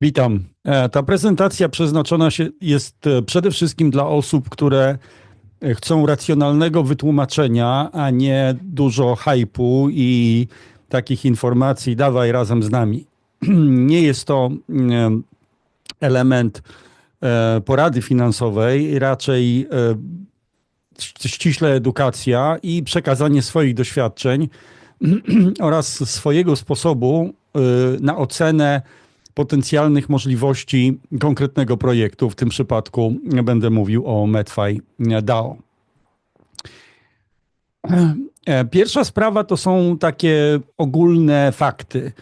Witam. E, ta prezentacja przeznaczona jest e, przede wszystkim dla osób, które e, chcą racjonalnego wytłumaczenia, a nie dużo hypu i takich informacji, dawaj razem z nami. Nie jest to element porady finansowej, raczej ściśle edukacja i przekazanie swoich doświadczeń oraz swojego sposobu na ocenę potencjalnych możliwości konkretnego projektu. W tym przypadku będę mówił o Medfi DAO. E, pierwsza sprawa to są takie ogólne fakty.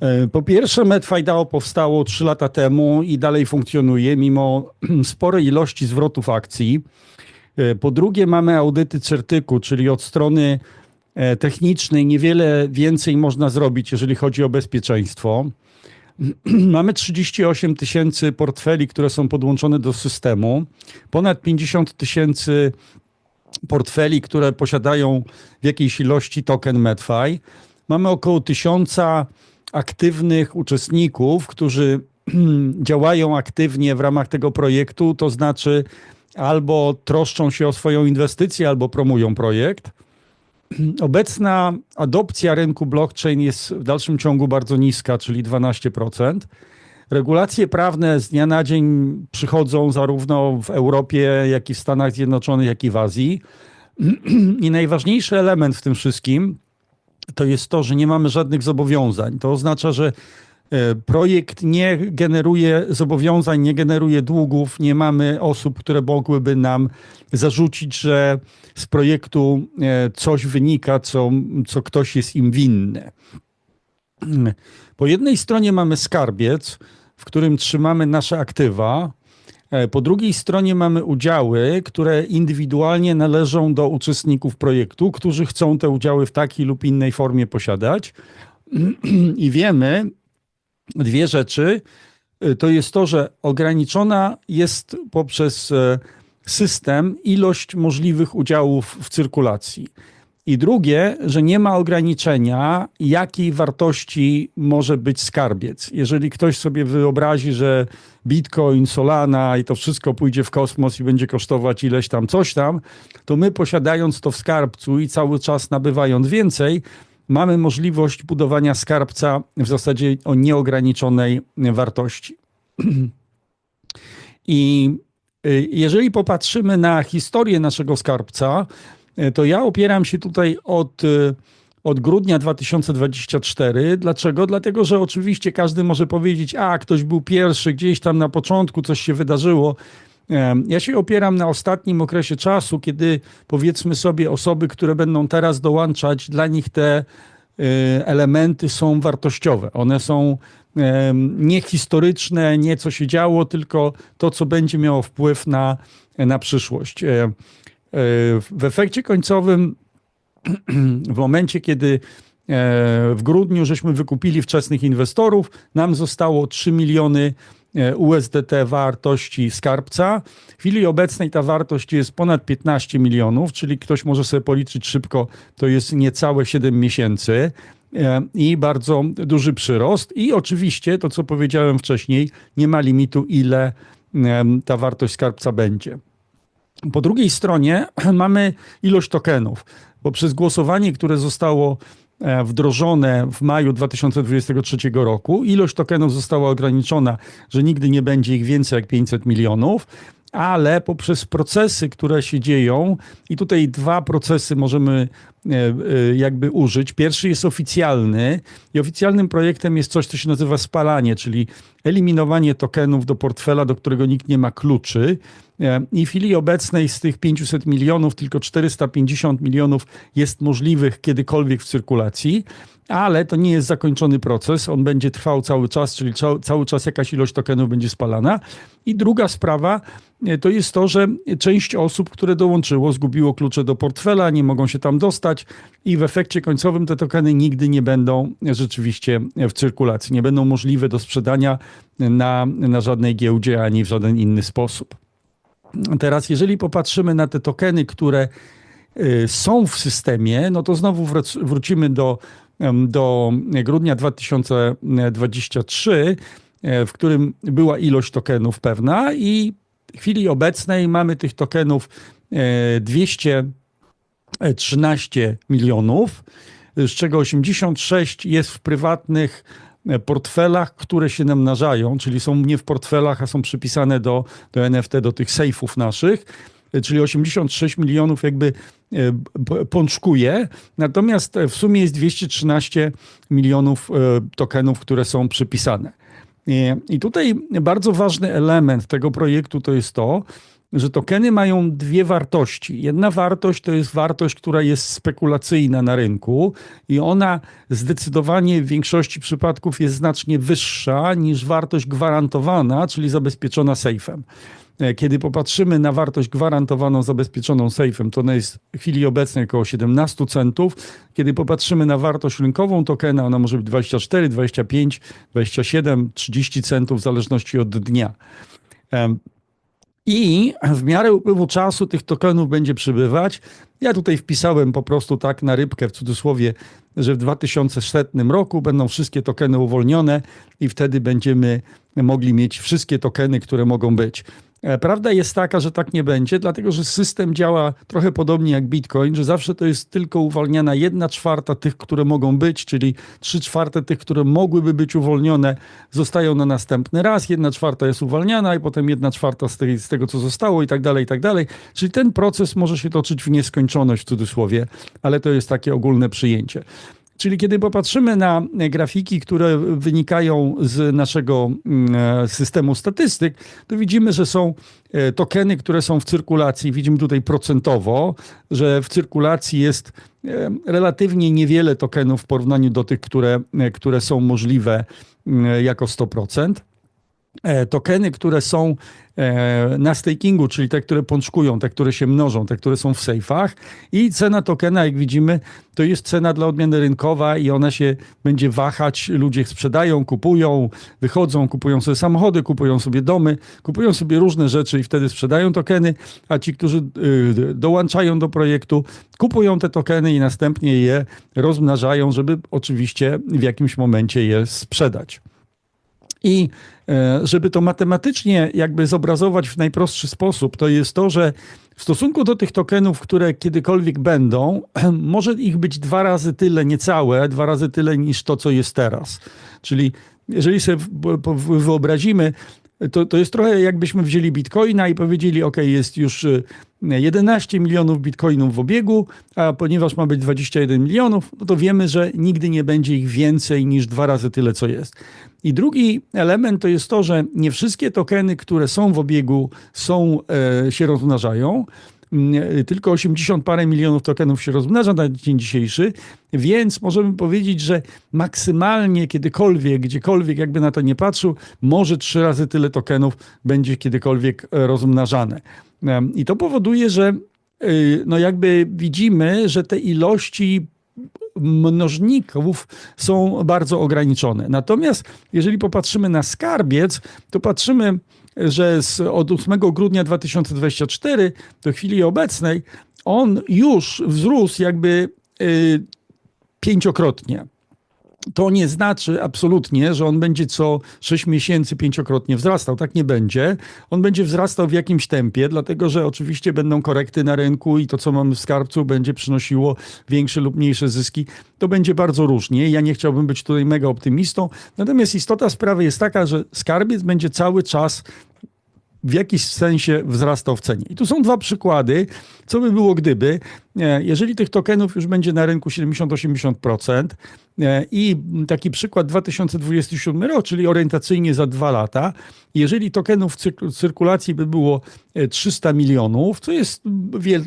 E, po pierwsze, Medfi DAO powstało 3 lata temu i dalej funkcjonuje mimo sporej ilości zwrotów akcji. E, po drugie, mamy audyty certyku, czyli od strony technicznej niewiele więcej można zrobić, jeżeli chodzi o bezpieczeństwo. Mamy 38 tysięcy portfeli, które są podłączone do systemu, ponad 50 tysięcy portfeli, które posiadają w jakiejś ilości token MedFi. Mamy około tysiąca aktywnych uczestników, którzy działają aktywnie w ramach tego projektu, to znaczy albo troszczą się o swoją inwestycję, albo promują projekt. Obecna adopcja rynku blockchain jest w dalszym ciągu bardzo niska, czyli 12%. Regulacje prawne z dnia na dzień przychodzą zarówno w Europie, jak i w Stanach Zjednoczonych, jak i w Azji. I najważniejszy element w tym wszystkim to jest to, że nie mamy żadnych zobowiązań. To oznacza, że projekt nie generuje zobowiązań, nie generuje długów, nie mamy osób, które mogłyby nam zarzucić, że z projektu e, coś wynika, co, co ktoś jest im winny. Po jednej stronie mamy skarbiec, w którym trzymamy nasze aktywa. E, po drugiej stronie mamy udziały, które indywidualnie należą do uczestników projektu, którzy chcą te udziały w takiej lub innej formie posiadać. I wiemy, dwie rzeczy. Y, to jest to, że ograniczona jest poprzez e, system ilość możliwych udziałów w cyrkulacji. I drugie, że nie ma ograniczenia, jakiej wartości może być skarbiec. Jeżeli ktoś sobie wyobrazi, że Bitcoin, Solana i to wszystko pójdzie w kosmos i będzie kosztować ileś tam coś tam, to my posiadając to w skarbcu i cały czas nabywając więcej, mamy możliwość budowania skarbca w zasadzie o nieograniczonej wartości. I y, jeżeli popatrzymy na historię naszego skarbca, y, to ja opieram się tutaj od, y, od grudnia 2024. Dlaczego? Dlatego, że oczywiście każdy może powiedzieć, a ktoś był pierwszy, gdzieś tam na początku coś się wydarzyło. Ja się opieram na ostatnim okresie czasu, kiedy powiedzmy sobie osoby, które będą teraz dołączać, dla nich te y, elementy są wartościowe. One są nie historyczne, nie co się działo, tylko to, co będzie miało wpływ na, na przyszłość. E, e, w efekcie końcowym, w momencie, kiedy e, w grudniu żeśmy wykupili wczesnych inwestorów, nam zostało 3 miliony USDT wartości skarbca. W chwili obecnej ta wartość jest ponad 15 milionów, czyli ktoś może sobie policzyć szybko, to jest niecałe 7 miesięcy e, i bardzo duży przyrost. I oczywiście to, co powiedziałem wcześniej, nie ma limitu, ile e, ta wartość skarbca będzie. Po drugiej stronie mamy ilość tokenów. Poprzez głosowanie, które zostało E, wdrożone w maju 2023 roku. Ilość tokenów została ograniczona, że nigdy nie będzie ich więcej jak 500 milionów ale poprzez procesy, które się dzieją, i tutaj dwa procesy możemy e, e, jakby użyć. Pierwszy jest oficjalny, i oficjalnym projektem jest coś, co się nazywa spalanie, czyli eliminowanie tokenów do portfela, do którego nikt nie ma kluczy. E, I w chwili obecnej z tych 500 milionów tylko 450 milionów jest możliwych kiedykolwiek w cyrkulacji ale to nie jest zakończony proces, on będzie trwał cały czas, czyli cały czas jakaś ilość tokenów będzie spalana. I druga sprawa e, to jest to, że część osób, które dołączyło, zgubiło klucze do portfela, nie mogą się tam dostać i w efekcie końcowym te tokeny nigdy nie będą rzeczywiście w cyrkulacji, nie będą możliwe do sprzedania na, na żadnej giełdzie ani w żaden inny sposób. Teraz, jeżeli popatrzymy na te tokeny, które e, są w systemie, no to znowu wrócimy do do grudnia 2023 e, w którym była ilość tokenów pewna i w chwili obecnej mamy tych tokenów 213 milionów, z czego 86 jest w prywatnych portfelach, które się namnażają, czyli są nie w portfelach, a są przypisane do, do NFT, do tych sejfów naszych czyli 86 milionów jakby e, pączkuje, natomiast w sumie jest 213 milionów e, tokenów, które są przypisane. I tutaj bardzo ważny element tego projektu to jest to, że tokeny mają dwie wartości. Jedna wartość to jest wartość, która jest spekulacyjna na rynku i ona zdecydowanie w większości przypadków jest znacznie wyższa niż wartość gwarantowana, czyli zabezpieczona sejfem. E, kiedy popatrzymy na wartość gwarantowaną, zabezpieczoną sejfem, to ona jest w chwili obecnej około 17 centów. Kiedy popatrzymy na wartość rynkową tokena, ona może być 24, 25, 27, 30 centów w zależności od dnia. I w miarę upływu czasu tych tokenów będzie przybywać. Ja tutaj wpisałem po prostu tak na rybkę w cudzysłowie, że w 2100 roku będą wszystkie tokeny uwolnione i wtedy będziemy mogli mieć wszystkie tokeny, które mogą być. E, prawda jest taka, że tak nie będzie, dlatego że system działa trochę podobnie jak Bitcoin, że zawsze to jest tylko uwalniana jedna czwarta tych, które mogą być, czyli trzy czwarte tych, które mogłyby być uwolnione, zostają na następny raz, jedna czwarta jest uwalniana i potem jedna czwarta z, tej, z tego, co zostało i tak dalej, i tak dalej. Czyli ten proces może się toczyć w nieskończoność w cudzysłowie, ale to jest takie ogólne przyjęcie. Czyli kiedy popatrzymy na grafiki, które wynikają z naszego mm, e, systemu statystyk, to widzimy, że są e, tokeny, które są w cyrkulacji. Widzimy tutaj procentowo, że w cyrkulacji jest e, relatywnie niewiele tokenów w porównaniu do tych, które, które są możliwe mm, jako 100%. Tokeny, które są E, na stakingu, czyli te, które pączkują, te, które się mnożą, te, które są w sejfach. I cena tokena, jak widzimy, to jest cena dla odmiany rynkowa i ona się będzie wahać. Ludzie sprzedają, kupują, wychodzą, kupują sobie samochody, kupują sobie domy, kupują sobie różne rzeczy i wtedy sprzedają tokeny, a ci, którzy y, dołączają do projektu, kupują te tokeny i następnie je rozmnażają, żeby oczywiście w jakimś momencie je sprzedać. I e, żeby to matematycznie jakby zobrazować w najprostszy sposób, to jest to, że w stosunku do tych tokenów, które kiedykolwiek będą, może ich być dwa razy tyle, niecałe, dwa razy tyle niż to, co jest teraz. Czyli jeżeli sobie wyobrazimy, to, to jest trochę jakbyśmy wzięli bitcoina i powiedzieli, ok, jest już 11 y, milionów bitcoinów w obiegu, a ponieważ ma być 21 milionów, no to wiemy, że nigdy nie będzie ich więcej niż dwa razy tyle, co jest. I drugi element to jest to, że nie wszystkie tokeny, które są w obiegu, są, e, się rozmnażają. Mm, tylko 80 parę milionów tokenów się rozmnaża na dzień dzisiejszy, więc możemy powiedzieć, że maksymalnie kiedykolwiek, gdziekolwiek, jakby na to nie patrzył, może trzy razy tyle tokenów będzie kiedykolwiek e, rozmnażane. I to powoduje, że y, no jakby widzimy, że te ilości mnożników są bardzo ograniczone. Natomiast jeżeli popatrzymy na skarbiec, to patrzymy że z, od 8 grudnia 2024 do chwili obecnej on już wzrósł jakby y, pięciokrotnie. To nie znaczy absolutnie, że on będzie co 6 miesięcy pięciokrotnie wzrastał. Tak nie będzie. On będzie wzrastał w jakimś tempie, dlatego że oczywiście będą korekty na rynku i to, co mamy w skarbcu, będzie przynosiło większe lub mniejsze zyski. To będzie bardzo różnie. Ja nie chciałbym być tutaj mega optymistą. Natomiast istota sprawy jest taka, że skarbiec będzie cały czas w jakiś sensie wzrastał w cenie. I tu są dwa przykłady, co by było gdyby, jeżeli tych tokenów już będzie na rynku 70-80% e, i taki przykład 2027 rok, czyli orientacyjnie za dwa lata, jeżeli tokenów w cyrkulacji by było 300 e, milionów, co jest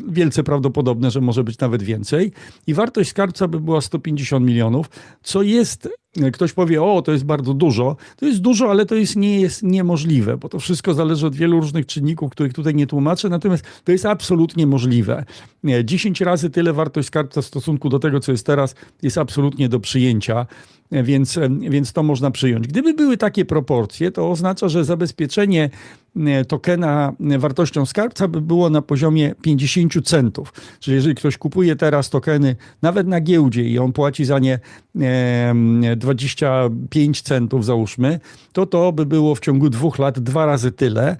wielce prawdopodobne, że może być nawet więcej, i wartość skarbca by była 150 milionów, co jest ktoś powie, o, to jest bardzo dużo. To jest dużo, ale to jest, nie jest niemożliwe, bo to wszystko zależy od wielu różnych czynników, których tutaj nie tłumaczę, natomiast to jest absolutnie możliwe. 10 razy tyle wartość skarbca w stosunku do tego, co jest teraz, jest absolutnie do przyjęcia więc, więc to można przyjąć. Gdyby były takie proporcje, to oznacza, że zabezpieczenie e, tokena wartością skarbca by było na poziomie 50 centów. Czyli jeżeli ktoś kupuje teraz tokeny nawet na giełdzie i on płaci za nie 25 centów załóżmy, to to by było w ciągu dwóch lat dwa razy tyle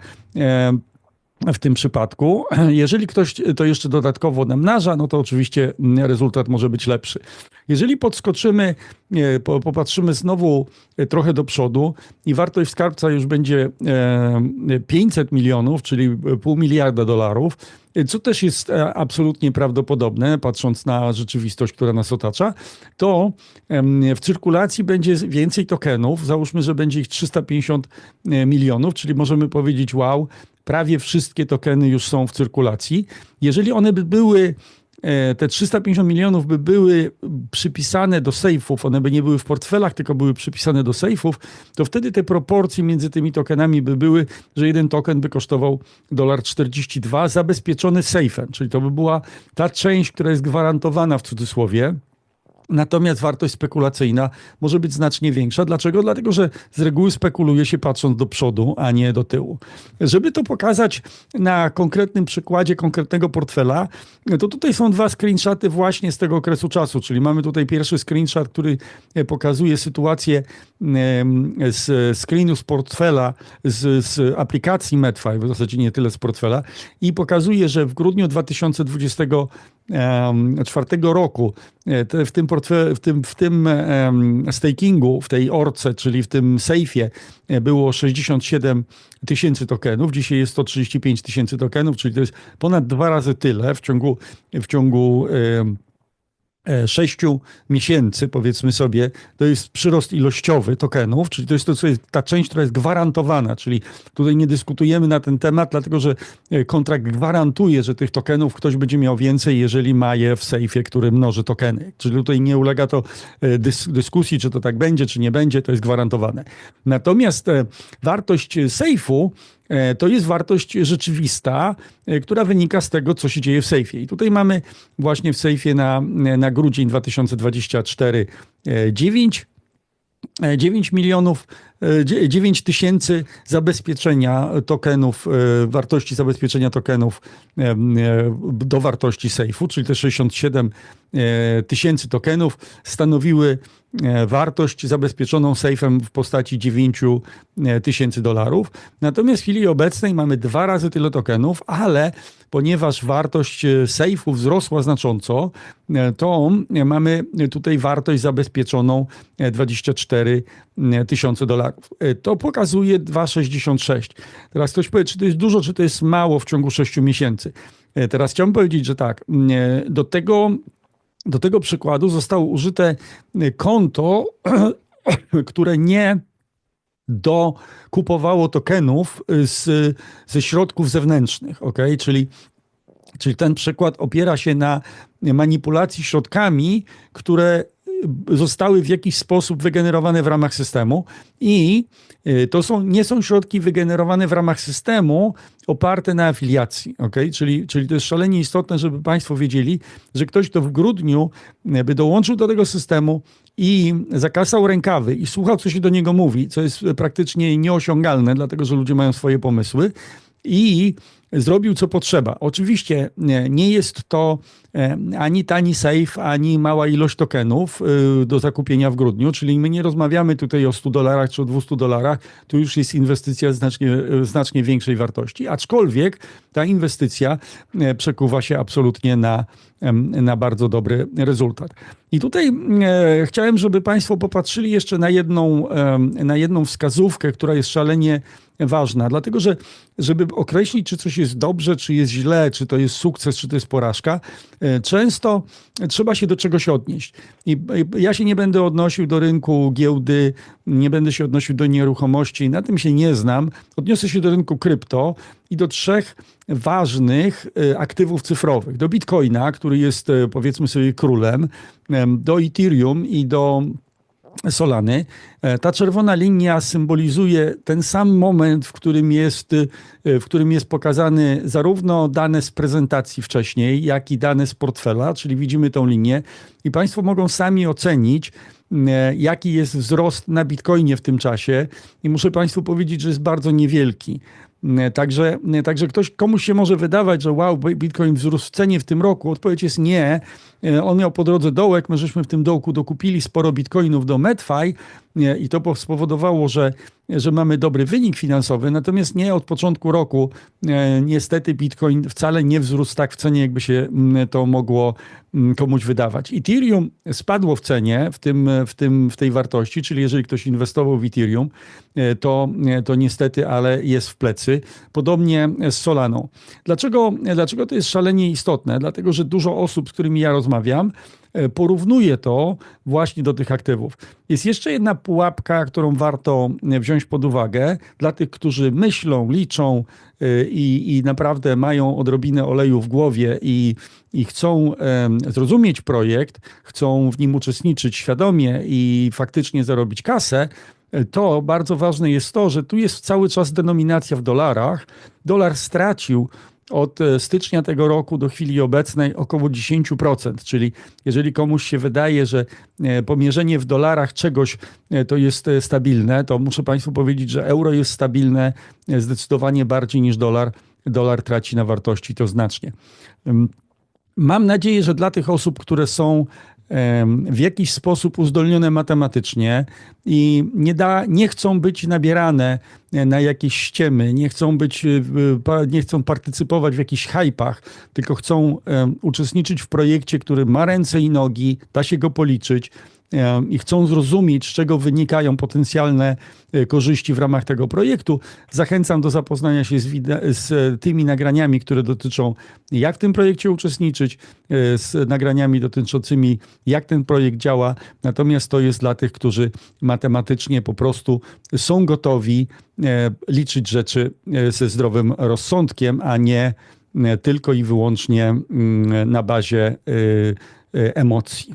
w tym przypadku. Jeżeli ktoś to jeszcze dodatkowo namnaża, no to oczywiście rezultat może być lepszy. Jeżeli podskoczymy, popatrzymy znowu trochę do przodu i wartość skarbca już będzie 500 milionów, czyli pół miliarda dolarów, co też jest e, absolutnie prawdopodobne, patrząc na rzeczywistość, która nas otacza, to w cyrkulacji będzie więcej tokenów. Załóżmy, że będzie ich 350 e, milionów, czyli możemy powiedzieć, wow, prawie wszystkie tokeny już są w cyrkulacji. Jeżeli one by były e, te 350 milionów by były przypisane do sejfów, one by nie były w portfelach, tylko były przypisane do sejfów, to wtedy te proporcje między tymi tokenami by były, że jeden token by kosztował dolar 42 zabezpieczony sejfem, czyli to by była ta część, która jest gwarantowana w cudzysłowie, Natomiast wartość spekulacyjna może być znacznie większa. Dlaczego? Dlatego, że z reguły spekuluje się patrząc do przodu, a nie do tyłu. Żeby to pokazać na konkretnym przykładzie konkretnego portfela, to tutaj są dwa screenshoty właśnie z tego okresu czasu. Czyli mamy tutaj pierwszy screenshot, który pokazuje sytuację z screenu z portfela, z, z aplikacji Medfy, w zasadzie nie tyle z portfela, i pokazuje, że w grudniu 2020 czwartego roku e, w tym, portfe, w tym, w tym stakingu, w tej orce, czyli w tym sejfie e, było 67 tysięcy tokenów, dzisiaj jest 135 tysięcy tokenów, czyli to jest ponad dwa razy tyle w ciągu, w ciągu sześciu miesięcy, powiedzmy sobie, to jest przyrost ilościowy tokenów, czyli to jest, to, jest ta część, która jest gwarantowana, czyli tutaj nie dyskutujemy na ten temat, dlatego że e, kontrakt gwarantuje, że tych tokenów ktoś będzie miał więcej, jeżeli ma je w sejfie, który mnoży tokeny. Czyli tutaj nie ulega to e, dys dyskusji, czy to tak będzie, czy nie będzie, to jest gwarantowane. Natomiast wartość sejfu E, to jest wartość rzeczywista, e, która wynika z tego, co się dzieje w sejfie. I tutaj mamy właśnie w sejfie na, na grudzień 2024 9 9 milionów, 9 tysięcy zabezpieczenia tokenów, e, wartości zabezpieczenia tokenów do wartości sejfu, czyli te 67 tysięcy tokenów stanowiły E, wartość zabezpieczoną sejfem w postaci 9 e, tysięcy dolarów. Natomiast w chwili obecnej mamy dwa razy tyle tokenów, ale ponieważ wartość e, sejfu wzrosła znacząco, to mamy tutaj wartość zabezpieczoną 24 tysiące dolarów. To pokazuje 2,66. Teraz ktoś powie, czy to jest dużo, czy to jest mało w ciągu 6 miesięcy. Teraz chciałbym powiedzieć, że tak, do tego do tego przykładu zostało użyte konto, które nie dokupowało tokenów z, ze środków zewnętrznych, ok? Czyli, czyli ten przykład opiera się na manipulacji środkami, które zostały w jakiś sposób wygenerowane w ramach systemu i y, to są, nie są środki wygenerowane w ramach systemu oparte na afiliacji. Okay? Czyli, czyli to jest szalenie istotne, żeby Państwo wiedzieli, że ktoś, kto w grudniu y, by dołączył do tego systemu i zakasał rękawy i słuchał, co się do niego mówi, co jest praktycznie nieosiągalne, dlatego że ludzie mają swoje pomysły, i zrobił co potrzeba. Oczywiście nie jest to e, ani tani safe, ani mała ilość tokenów e, do zakupienia w grudniu, czyli my nie rozmawiamy tutaj o 100 dolarach czy o 200 dolarach, tu już jest inwestycja znacznie, e, znacznie większej wartości, aczkolwiek ta inwestycja przekuwa się absolutnie na, na bardzo dobry rezultat. I tutaj chciałem, żeby Państwo popatrzyli jeszcze na jedną, na jedną wskazówkę, która jest szalenie ważna, dlatego że żeby określić, czy coś jest dobrze, czy jest źle, czy to jest sukces, czy to jest porażka, e, często trzeba się do czegoś odnieść. I ja się nie będę odnosił do rynku giełdy, nie będę się odnosił do nieruchomości, na tym się nie znam. Odniosę się do rynku krypto i do trzech ważnych e, aktywów cyfrowych. Do Bitcoina, który jest e, powiedzmy sobie królem, do Ethereum i do Solany. E, ta czerwona linia symbolizuje ten sam moment, w którym jest, e, w którym jest pokazany zarówno dane z prezentacji wcześniej, jak i dane z portfela, czyli widzimy tą linię i Państwo mogą sami ocenić, e, jaki jest wzrost na Bitcoinie w tym czasie. I muszę Państwu powiedzieć, że jest bardzo niewielki. Także, także ktoś, komuś się może wydawać, że wow, Bitcoin wzrósł w cenie w tym roku. Odpowiedź jest nie. On miał po drodze dołek, my żeśmy w tym dołku dokupili sporo bitcoinów do MedFi i to spowodowało, że, że mamy dobry wynik finansowy, natomiast nie od początku roku e, niestety Bitcoin wcale nie wzrósł tak w cenie, jakby się mm, to mogło mm, komuś wydawać. Ethereum spadło w cenie w, tym, w, tym, w tej wartości, czyli jeżeli ktoś inwestował w Ethereum, e, to, e, to niestety, ale jest w plecy. Podobnie z Solaną. Dlaczego, dlaczego to jest szalenie istotne? Dlatego, że dużo osób, z którymi ja rozmawiam, E, porównuje to właśnie do tych aktywów. Jest jeszcze jedna pułapka, którą warto e, wziąć pod uwagę dla tych, którzy myślą, liczą e, i, i naprawdę mają odrobinę oleju w głowie i, i chcą zrozumieć projekt, chcą w nim uczestniczyć świadomie i faktycznie zarobić kasę to bardzo ważne jest to, że tu jest cały czas denominacja w dolarach. Dolar stracił od e, stycznia tego roku do chwili obecnej około 10%, czyli jeżeli komuś się wydaje, że e, pomierzenie w dolarach czegoś e, to jest stabilne, to muszę Państwu powiedzieć, że euro jest stabilne zdecydowanie bardziej niż dolar. Dolar traci na wartości to znacznie. Mam nadzieję, że dla tych osób, które są w jakiś sposób uzdolnione matematycznie i nie, da, nie chcą być nabierane e, na jakieś ściemy, nie chcą, być, e, nie chcą partycypować w jakichś hypach, tylko chcą uczestniczyć w projekcie, który ma ręce i nogi, da się go policzyć, i chcą zrozumieć, z czego wynikają potencjalne e, korzyści w ramach tego projektu, zachęcam do zapoznania się z, z, tymi nagraniami, które dotyczą, jak w tym projekcie uczestniczyć, e, z nagraniami dotyczącymi, jak ten projekt działa. Natomiast to jest dla tych, którzy matematycznie po prostu są gotowi e, liczyć rzeczy ze zdrowym rozsądkiem, a nie tylko i wyłącznie mm, na bazie emocji.